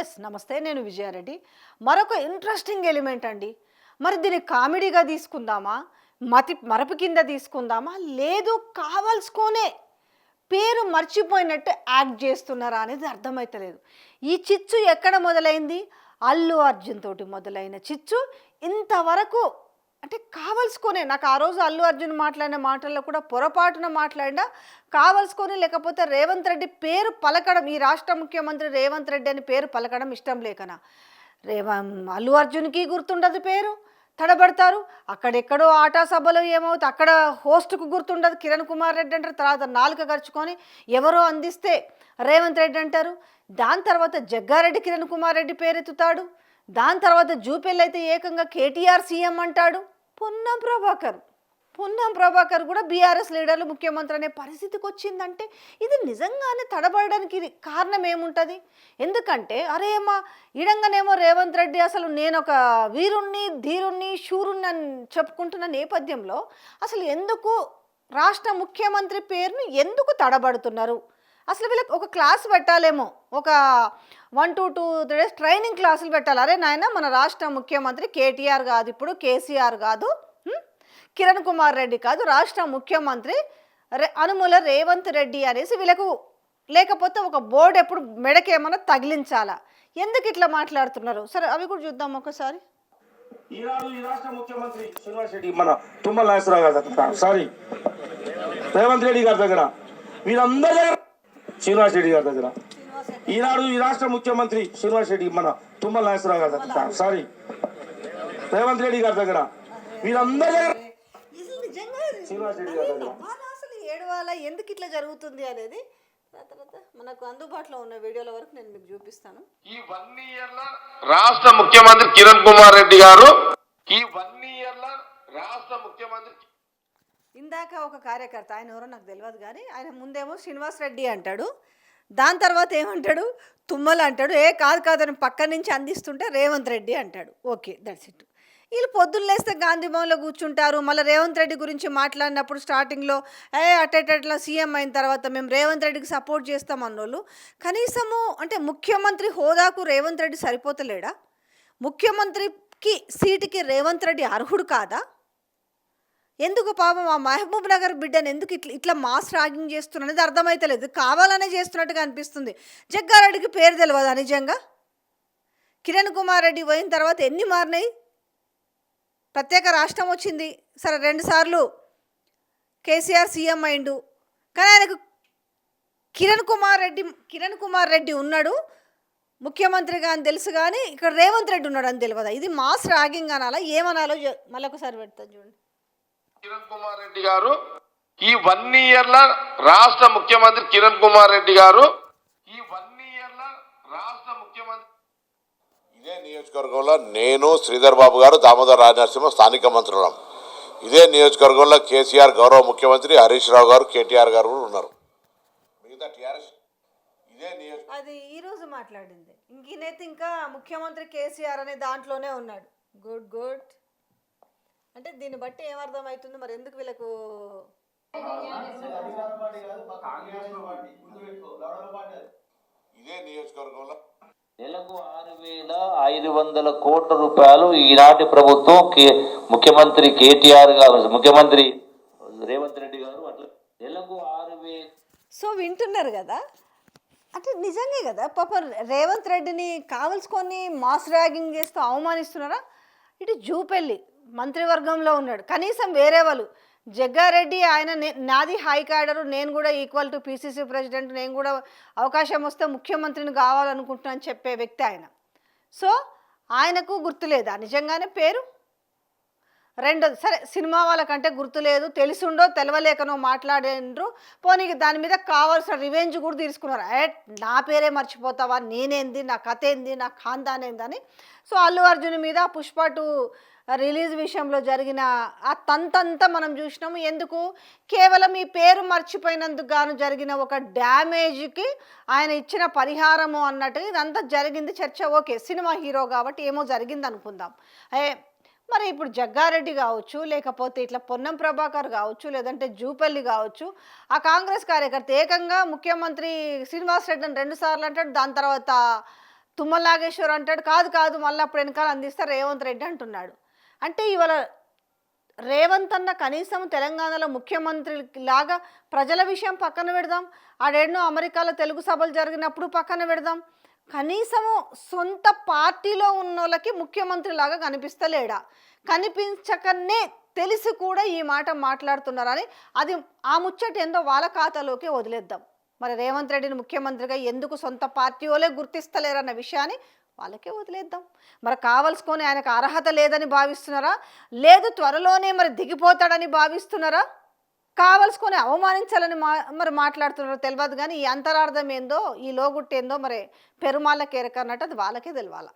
Yes నమస్తే నేను విజయారెడ్డి. మరొక ఇంట్రెస్టింగ్ ఎలిమెంట్ అండి. మరి దీన్ని కామెడీగా తీసుకుందామా? మతి మరపు కింద తీసుకుందామా? లేదు కావాల్సుకొనే పేరు మర్చిపోయినట్టు యాక్ట్ చేస్తున్నారా అనేది అర్థమవుతలేదు ఈ చిచ్చు ఎక్కడ మొదలైంది? అల్లు అర్జున్ తోటి మొదలైన చిచ్చు ఇంతవరకు అంటే కావలసుకొనే నాకు ఆ రోజు అల్లు అర్జున్ మాట్లాడిన మాటల్లో కూడా పొరపాటున మాట్లాడినా కావలసుకొని లేకపోతే రేవంత్ రెడ్డి పేరు పలకడం ఈ రాష్ట్ర ముఖ్యమంత్రి రేవంత్ రెడ్డి అని పేరు పలకడం ఇష్టం లేకనా? రేవ అల్లు అర్జున్కి గుర్తుండదు పేరు. తడబడతారు. అక్కడెక్కడో ఆటా సభలో ఏమవుతుంది అక్కడ హోస్ట్కు గుర్తుండదు. కిరణ్ కుమార్ రెడ్డి అంటారు. తర్వాత నాలుక గరుచుకొని ఎవరో అందిస్తే రేవంత్ రెడ్డి అంటారు. దాని తర్వాత జగ్గారెడ్డి కిరణ్ కుమార్ రెడ్డి పేరెత్తుతాడు. దాని తర్వాత జూపెల్ అయితే ఏకంగా కేటీఆర్ సీఎం అంటాడు. పొన్నం ప్రభాకర్ పొన్నం ప్రభాకర్ కూడా బీఆర్ఎస్ లీడర్లు ముఖ్యమంత్రి అనే పరిస్థితికి వచ్చిందంటే ఇది నిజంగానే తడబడడానికి ఇది కారణం ఏముంటుంది? ఎందుకంటే అరే అమ్మా ఇడంగానేమో రేవంత్ రెడ్డి అసలు నేను ఒక వీరుణ్ణి ధీరుణ్ణి శూరుణ్ణి అని చెప్పుకుంటున్న నేపథ్యంలో అసలు ఎందుకు రాష్ట్ర ముఖ్యమంత్రి పేరును ఎందుకు తడబడుతున్నారు? అసలు వీళ్ళకి ఒక క్లాస్ పెట్టాలేమో. ఒక one two two three days training క్లాసులు పెట్టాలి. అరే నాయన మన రాష్ట్ర ముఖ్యమంత్రి కేటీఆర్ కాదు ఇప్పుడు కేసీఆర్ కాదు కిరణ్ కుమార్ రెడ్డి కాదు రాష్ట్ర ముఖ్యమంత్రి రే అనుముల రేవంత్ రెడ్డి అనేసి వీళ్ళకు లేకపోతే ఒక బోర్డు ఎప్పుడు మెడకేమన్నా తగిలించాలా? ఎందుకు ఇట్లా మాట్లాడుతున్నారు? సరే అవి కూడా చూద్దాం ఒకసారి. ఈనాడు ఈ రాష్ట్ర ముఖ్యమంత్రి శ్రీనివాస్ రెడ్డి మన తుమ్మల నాగేశ్వరరావు గారి దగ్గర. సారీ. రేవంత్ రెడ్డి గారి దగ్గర. వీళ్ళందరి దగ్గర శ్రీనివాస్ రెడ్డి గారి దగ్గర. ఈనాడు ఈ రాష్ట్ర ముఖ్యమంత్రి శ్రీనివాస్ రెడ్డి మన తుమ్మల నాగేశ్వరరావు గారి దగ్గర. సారీ. రేవంత్ రెడ్డి గారి దగ్గర. వీళ్ళందరి దగ్గర. శ్రీనివాస్ రెడ్డి గారి దగ్గర. అసలు ఏడవాల ఎందుకు ఇట్లా జరుగుతుంది అనేది తర్వాత మనకు అందుబాటులో ఉన్న వీడియోల వరకు నేను మీకు చూపిస్తాను. ఈ వన్ ఇయర్లో రాష్ట్ర ముఖ్యమంత్రి కిరణ్ కుమార్ రెడ్డి గారు ఈ వన్ ఇయర్లో రాష్ట్ర ముఖ్యమంత్రి ఇందాక ఒక కార్యకర్త ఆయన ఎవరో నాకు తెలియదు కానీ ఆయన ముందేమో శ్రీనివాస్ రెడ్డి అంటాడు. దాని తర్వాత ఏమంటాడు? తుమ్మలు అంటాడు. ఏ కాదు కాదని పక్క నుంచి అందిస్తుంటే రేవంత్ రెడ్డి అంటాడు. ఓకే దట్స్ ఇట్ వీళ్ళు పొద్దున్నేస్తే గాంధీ భవన్లో కూర్చుంటారు. మళ్ళీ రేవంత్ రెడ్డి గురించి మాట్లాడినప్పుడు స్టార్టింగ్లో ఏ అట్టేటట్లా సీఎం అయిన తర్వాత మేము రేవంత్ రెడ్డికి సపోర్ట్ చేస్తాం అన్నోళ్ళు. కనీసము అంటే ముఖ్యమంత్రి హోదాకు రేవంత్ రెడ్డి సరిపోతలేడా? ముఖ్యమంత్రికి సీటుకి రేవంత్ రెడ్డి అర్హుడు కాదా? ఎందుకు పాపం ఆ మహబూబ్ నగర్ బిడ్డను ఎందుకు ఇట్లా ఇట్లా మాస్ రాగింగ్ చేస్తున్నది అర్థమైతలేదు. కావాలనే చేస్తున్నట్టుగా అనిపిస్తుంది. జగ్గారెడ్డికి పేరు తెలియదా నిజంగా? కిరణ్ కుమార్ రెడ్డి పోయిన తర్వాత ఎన్ని మారినాయి? ప్రత్యేక రాష్ట్రం వచ్చింది. సరే రెండుసార్లు కేసీఆర్ సీఎం అయిండు. కానీ ఆయనకు కిరణ్ కుమార్ రెడ్డి కిరణ్ కుమార్ రెడ్డి ఉన్నాడు. ముఖ్యమంత్రిగా అని తెలుసు కానీ ఇక్కడ రేవంత్ రెడ్డి ఉన్నాడు అని తెలియదా ఇది మాస్ రాగింగ్ అనాలా? ఏమనాలో? మళ్ళీ ఒకసారి పెడతాను చూడండి. కిరణ్ కుమార్ రెడ్డి గారు ఈ వన్ ఇయర్లో రాష్ట్ర ముఖ్యమంత్రి కిరణ్ కుమార్ రెడ్డి గారు ఈ వన్ ఇయర్లో రాష్ట్ర ముఖ్యమంత్రి ఇదే నియోజకవర్గంలో నేను శ్రీధర్ బాబు గారు దామోదర్ రాజనరసింహ స్థానిక మంత్రులం. ఇదే నియోజకవర్గంలో కేసీఆర్ గౌరవ ముఖ్యమంత్రి హరీష్ రావు గారు కేటీఆర్ గారు కూడా ఉన్నారు. మిగతా టీఆర్ఎస్ ఇదే నియోజక అది ఈరోజు మాట్లాడింది. ఇంకనైతే ఇంకా ముఖ్యమంత్రి కేసీఆర్ అనే దాంట్లోనే ఉన్నాడు. Good good. అంటే దీన్ని బట్టి ఏమర్థం అవుతుంది మరి ఎందుకు వీళ్ళకు ఇదే నియోజకవర్గంలో. నెలకు ఆరు వేల ఐదు వందల కోట్ల రూపాయలు ఈనాటి ప్రభుత్వం కే- ముఖ్యమంత్రి కేటీఆర్ గారు ముఖ్యమంత్రి రేవంత్ రెడ్డి గారు అట్లా నెలకు ఆరు వేల సో వింటున్నారు కదా? అంటే నిజంగే కదా? పాప రేవంత్ రెడ్డిని కావలసుకొని మాస్ ర్యాగింగ్ చేస్తూ అవమానిస్తున్నారా? ఇటు జూపెల్లి మంత్రివర్గంలో ఉన్నాడు. కనీసం వేరే వాళ్ళు జగ్గారెడ్డి ఆయన నాది హై క్యాడరు నేను కూడా ఈక్వల్ టు పీసీసీ ప్రెసిడెంట్ నేను కూడా అవకాశం వస్తే ముఖ్యమంత్రిని కావాలనుకుంటున్నాను చెప్పే వ్యక్తి ఆయన. సో ఆయనకు గుర్తులేదా? నిజంగానే పేరు? రెండోది సరే సినిమా వాళ్ళకంటే గుర్తులేదు తెలిసిండో తెలవలేకనో మాట్లాడేండ్రు. పోనీ దాని మీద కావాల్సిన రివెంజ్ కూడా తీసుకున్నారు. ఏ నా పేరే మర్చిపోతావా? నేనేంది? నా కథ ఏంది? నా ఖాందాన్ ఏందని సో అల్లు అర్జున్ మీద పుష్ప టూ రిలీజ్ విషయంలో జరిగిన ఆ తంతంతా మనం చూసినాము. ఎందుకు? కేవలం ఈ పేరు మర్చిపోయినందుకు గాను జరిగిన ఒక డ్యామేజ్కి ఆయన ఇచ్చిన పరిహారము అన్నట్టు ఇదంతా జరిగింది. చర్చ ఓకే సినిమా హీరో కాబట్టి ఏమో జరిగింది అనుకుందాం ఏ మరి ఇప్పుడు జగ్గారెడ్డి కావచ్చు లేకపోతే ఇట్లా పొన్నం ప్రభాకర్ కావచ్చు లేదంటే జూపల్లి కావచ్చు ఆ కాంగ్రెస్ కార్యకర్త ఏకంగా ముఖ్యమంత్రి శ్రీనివాస్ రెడ్డిని రెండు సార్లు అంటాడు దాని తర్వాత తుమ్మల నాగేశ్వర్ అంటాడు కాదు కాదు మళ్ళీ అప్పుడు వెనకాల అందిస్తే రేవంత్ రెడ్డి అంటున్నాడు. అంటే ఇవాళ రేవంత్ అన్న కనీసం తెలంగాణలో ముఖ్యమంత్రి లాగా ప్రజల విషయం పక్కన పెడదాం ఆడేడనో అమెరికాలో తెలుగు సభలు జరిగినప్పుడు పక్కన పెడదాం కనీసము సొంత పార్టీలో ఉన్నోళ్ళకి ముఖ్యమంత్రి లాగా కనిపిస్తలేడా? కనిపించకనే తెలిసి కూడా ఈ మాట మాట్లాడుతున్నారని అది ఆ ముచ్చట ఏందో వాళ్ళ ఖాతాలోకి వదిలేద్దాం. మరి రేవంత్ రెడ్డిని ముఖ్యమంత్రిగా ఎందుకు సొంత పార్టీ వాళ్ళే గుర్తిస్తలేరన్న విషయాన్ని వాళ్ళకే వదిలేద్దాం. మరి కావలసుకొని ఆయనకు అర్హత లేదని భావిస్తున్నారా? లేదు త్వరలోనే మరి దిగిపోతాడని భావిస్తున్నారా? కావలసుకొని అవమానించాలని మా మరి మాట్లాడుతున్నారో తెలియదు కానీ ఈ అంతరార్థం ఏందో ఈ లోగుట్టేందో మరి పెరుమాళ్ళ కేరక అన్నట్టు అది వాళ్ళకే తెలియాలి